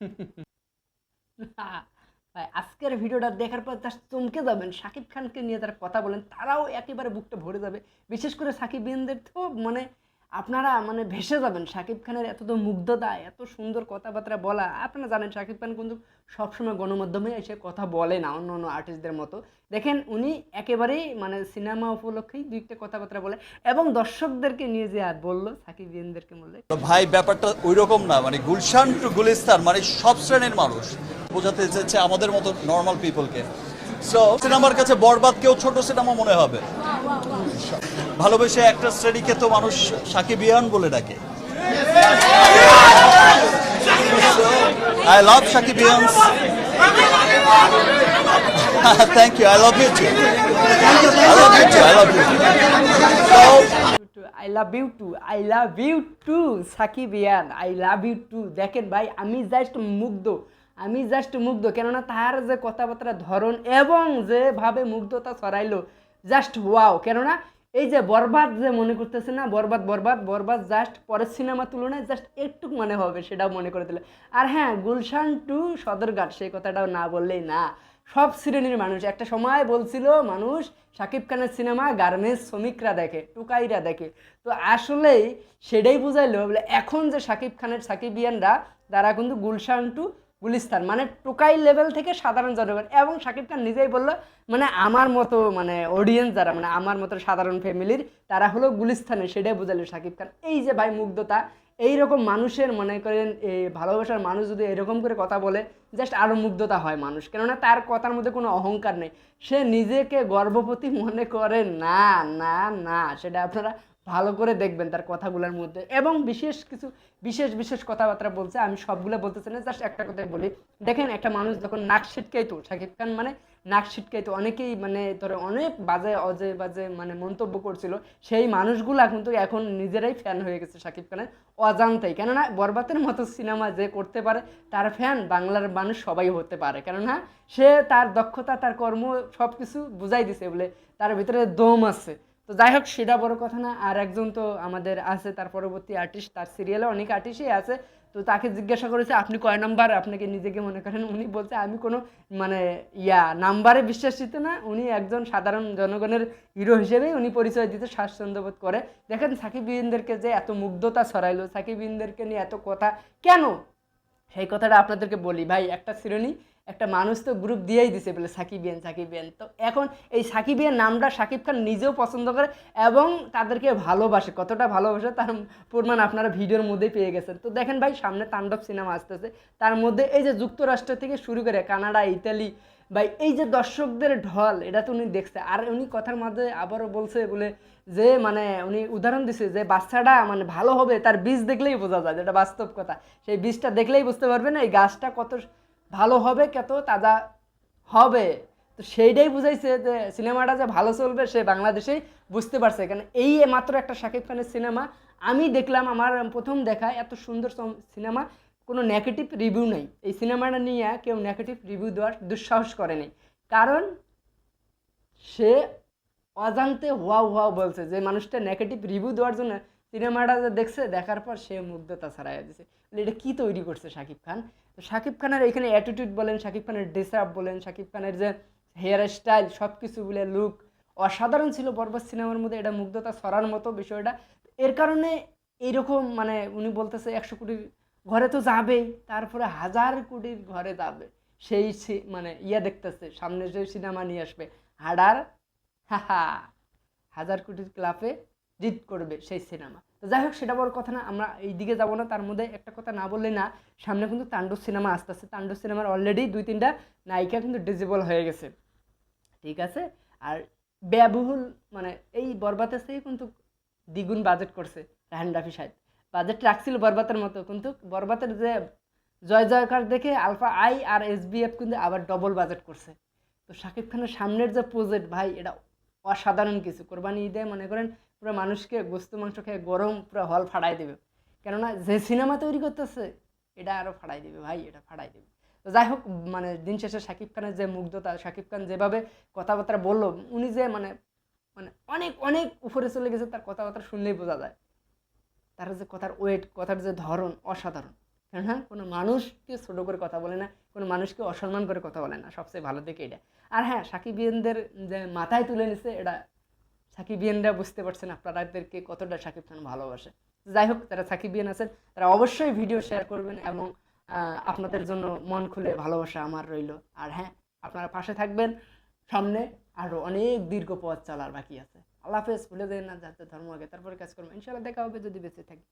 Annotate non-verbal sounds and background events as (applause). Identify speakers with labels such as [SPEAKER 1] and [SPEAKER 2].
[SPEAKER 1] (laughs) ভাই, আজকের ভিডিওটা দেখার পর জাস্ট চমকে যাবেন। সাকিব খানকে নিয়ে তারা কথা বলেন, তারাও একেবারে বুকটা ভরে যাবে। বিশেষ করে সাকিব বিনদের তো মানে আপনারা মানে ভেসে যাবেন। সাকিব খানের এত তো মুগ্ধতা, এত সুন্দর কথাবার্তা বলা। আপনারা জানেন সাকিব খান কিন্তু সবসময় গণমাধ্যমে এসে কথা বলে না অন্য অন্য আর্টিস্টদের মতো। দেখেন, উনি একেবারেই মানে সিনেমা উপলক্ষেই দুই একটা কথাবার্তা বলে এবং দর্শকদেরকে নিয়ে যে আর বলল, সাকিব বিনদেরকে বললে
[SPEAKER 2] ভাই, ব্যাপারটা ওই রকম না। মানে গুলশান টু গুলিস্তান মানে সব শ্রেণির মানুষ বোঝাতে চেয়েছে আমাদের মতো নর্মাল পিপলকে সো সিনেমার কাছে বরবাদ, কেউ ছোট সিনেমা মনে হবে। ভালোবেসে একটা শ্রেণীকে তো মানুষ সাকিব ইয়ান বলে ডাকে। I love Shakib ইয়ান্স thank you I love you two I love you two I love you two
[SPEAKER 1] I love you two I love you two Shakib Ian I love you two দেখেন ভাই, আমি জাস্ট মুগ্ধ। আমি জাস্ট মুগ্ধ। কেননা তার যে কথাবার্তা ধরন এবং যেভাবে মুগ্ধতা ছড়াইলো জাস্ট ওয়াও, কেননা এই যে বরবাদ যে মনে করতেছে না, বরবাদ বরবাদ বরবাদ জাস্ট পরের সিনেমা তুলনায় জাস্ট একটু মনে হবে সেটাও মনে করে দিল। আর হ্যাঁ গুলশান টু সদরঘাট, সেই কথাটাও না বললেই না। সব শ্রেণির মানুষ, একটা সময় বলছিল মানুষ, শাকিব খানের সিনেমা গার্মেন্টস শ্রমিকরা দেখে, টুকাইরা দেখে। তো আসলেই সেটাই বুঝাইলো, বলে এখন যে শাকিব খানের সাকিবিয়ানরা তারা কিন্তু গুলশান টু গুলিস্তান। মানে টোকাই লেভেল থেকে সাধারণ জনগণ। এবং শাকিব খান নিজেই বলল মানে আমার মতো মানে অডিয়েন্স যারা মানে আমার মতো সাধারণ ফ্যামিলির তারা হলো গুলিস্তানে। সেটাই বোঝালো শাকিব খান। এই যে ভাই মুগ্ধতা, এইরকম মানুষের, মনে করেন এই ভালোবাসার মানুষ যদি এরকম করে কথা বলে জাস্ট আরও মুগ্ধতা হয় মানুষ। কেননা তার কথার মধ্যে কোনো অহংকার নেই। সে নিজেকে গর্ভবতী মনে করে না না না। সেটা আপনারা ভালো করে দেখবেন তার কথাগুলোর মধ্যে এবং বিশেষ কিছু, বিশেষ বিশেষ কথাবার্তা বলছে, আমি সবগুলো বলতেছি না জাস্ট একটা কথাই বলি। দেখেন, একটা মানুষ যখন নাক ছিটকাইতো শাকিব খান মানে নাক ছিটকাইতো অনেকেই মানে ধরো অনেক বাজে, অজে বাজে মানে মন্তব্য করছিল, সেই মানুষগুলা কিন্তু এখন নিজেরাই ফ্যান হয়ে গেছে শাকিব খানের অজান্তেই। কেননা, বরবাতের মতো সিনেমা যে করতে পারে, তার ফ্যান বাংলার মানুষ সবাই হতে পারে। কেননা, সে তার দক্ষতা, তার কর্ম সব কিছু বুঝাই দিছে বলে তার ভিতরে দম আছে। তো যাই হোক, সেটা বড় কথা না। আর একজন তো আমাদের আছে, তার পরবর্তী আর্টিস্ট তার সিরিয়ালে অনেক আর্টিস্টই আছে। তো তাকে জিজ্ঞাসা করেছে, আপনি কয় নাম্বার আপনাকে নিজেকে মনে করেন, উনি বলছে, আমি কোনো মানে ইয়া নাম্বারে বিশ্বাস বিশ্বাসিত না। উনি একজন সাধারণ জনগণের হিরো হিসেবেই উনি পরিচয় দিতে স্বাচ্ছন্দ্য বোধ করে। দেখেন সাকিবিনদেরকে যে এত মুগ্ধতা ছড়াইলো সাকিবিনদেরকে নিয়ে এত কথা, কেন? সেই কথাটা আপনাদেরকে বলি। ভাই, একটা শ্রেণি একটা মানুষ তো গ্রুপ দিয়েই দিছে, বলে সাকিবিয়ান সাকিবিয়ান তো এখন এই সাকিবিয়ান নামটা সাকিব খান নিজেও পছন্দ করে এবং তাদেরকে ভালোবাসে। কতটা ভালোবাসে তার প্রমাণ আপনারা ভিডিওর মধ্যেই পেয়ে গেছেন। তো দেখেন ভাই, সামনে তাণ্ডব সিনেমা আসতেছে। তার মধ্যে এই যে যুক্তরাষ্ট্র থেকে শুরু করে কানাডা, ইতালি, ভাই, এই যে দর্শকদের ঢল, এটা তো উনি দেখছে। আর উনি কথার মধ্যে আবারও বলছে, বলে যে মানে উনি উদাহরণ দিছে যে, বাচ্চাটা মানে ভালো হবে, তার বীজ দেখলেই বোঝা যায়, যেটা বাস্তব কথা। সেই বীজটা দেখলেই বুঝতে পারবেন এই গাছটা কত ভালো হবে কত তাজা হবে। তো সেইটাই বুঝাইছে যে সিনেমাটা যে ভালো চলবে সে বাংলাদেশেই বুঝতে পারছে। কেন এই মাত্র একটা শাকিব খানের সিনেমা আমি দেখলাম, আমার প্রথম দেখা, এত সুন্দর সিনেমা, কোনো নেগেটিভ রিভিউ নেই। এই সিনেমাটা নিয়ে কেউ নেগেটিভ রিভিউ দেওয়ার দুঃসাহস করেনি কারণ সে অজান্তে হুয়া হুয়া বলছে যে মানুষটা নেগেটিভ রিভিউ দেওয়ার জন্য সিনেমাটা যে দেখছে, দেখার পর সে মুগ্ধতা ছাড়াইয়া দিছে এটা কী তৈরি করছে শাকিব খান? তো শাকিব খানের এখানে অ্যাটিটিউড বলেন, শাকিব খানের ড্রেস আপ বলেন, শাকিব খানের যে হেয়ার স্টাইল সব কিছু বলে লুক অসাধারণ ছিল বরবাদ সিনেমার মধ্যে, এটা মুগ্ধতা ছড়ার মতো বিষয়টা। এর কারণে এইরকম মানে উনি বলতেছে, একশো কোটির ঘরে তো যাবেই, তারপরে হাজার কোটির ঘরে যাবে। সেই মানে ইয়া দেখতেছে, সামনে যে সিনেমা নিয়ে আসবে, হাডার হাহা হাজার কোটির ক্লাবে জিত করবে সেই সিনেমা তো যাই হোক, সেটা বড় কথা না, আমরা এই দিকে যাব না, তার মধ্যে একটা কথা না বললে না, সামনে কিন্তু তাণ্ডব সিনেমা আসতে আসছে তাণ্ডব সিনেমার অলরেডি দুই তিনটা নায়িকা কিন্তু ডিজেবল হয়ে গেছে। ঠিক আছে? আর ব্যয়বহুল মানে এই বরবাতের থেকে কিন্তু দ্বিগুণ বাজেট করছে রাহান রাফি সাহেব। বাজেট রাখছিল বরবাতের মতো, কিন্তু বরবাতের যে জয় জয়কার দেখে আলফা আই আর এসবিএফ কিন্তু আবার ডবল বাজেট করছে। তো শাকিব খানের সামনের যে প্রজেক্ট ভাই, এটা অসাধারণ কিছু। কোরবানি ঈদে মনে করেন পুরো মানুষকে গোস্ত, মাংস খেয়ে গরম পুরো হল ফাড়াই দেবে। কেননা যে সিনেমা তৈরি করতেছে, এটা আরও ফাড়াই দেবে, ভাই, এটা ফাড়াই দেবে। তো যাই হোক মানে দিন শেষে শাকিব খানের যে মুগ্ধতা, শাকিব খান যেভাবে কথাবার্তা বলল, উনি যে মানে মানে অনেক অনেক উপরে চলে গেছে, তার কথাবার্তা শুনলেই বোঝা যায়। তার যে কথার ওয়েট কথার যে ধরন, অসাধারণ। হ্যাঁ কোনো মানুষকে ছোটো করে কথা বলে না, কোনো মানুষকে অসম্মান করে কথা বলে না, সবচেয়ে ভালো দিকে এটা। আর হ্যাঁ সাকিবিয়ানদের যে মাথায় তুলে নিছে, এটা সাকিবিয়ানরা বুঝতে পারছেন আপনাদেরকে কতটা সাকিব খান ভালোবাসে। যাই হোক, যারা সাকিবিয়ান আছেন, তারা অবশ্যই ভিডিও শেয়ার করবেন এবং আপনাদের জন্য মন খুলে ভালোবাসা আমার রইল। আর হ্যাঁ আপনারা পাশে থাকবেন, সামনে আরও অনেক দীর্ঘ পথ চলার বাকি আছে। আল্লাহ হাফেজ, ভুলে দেন না যাতে ধর্ম আগে, তারপরে কাজ করব। ইনশাল্লাহ দেখা হবে যদি বেঁচে থাকি।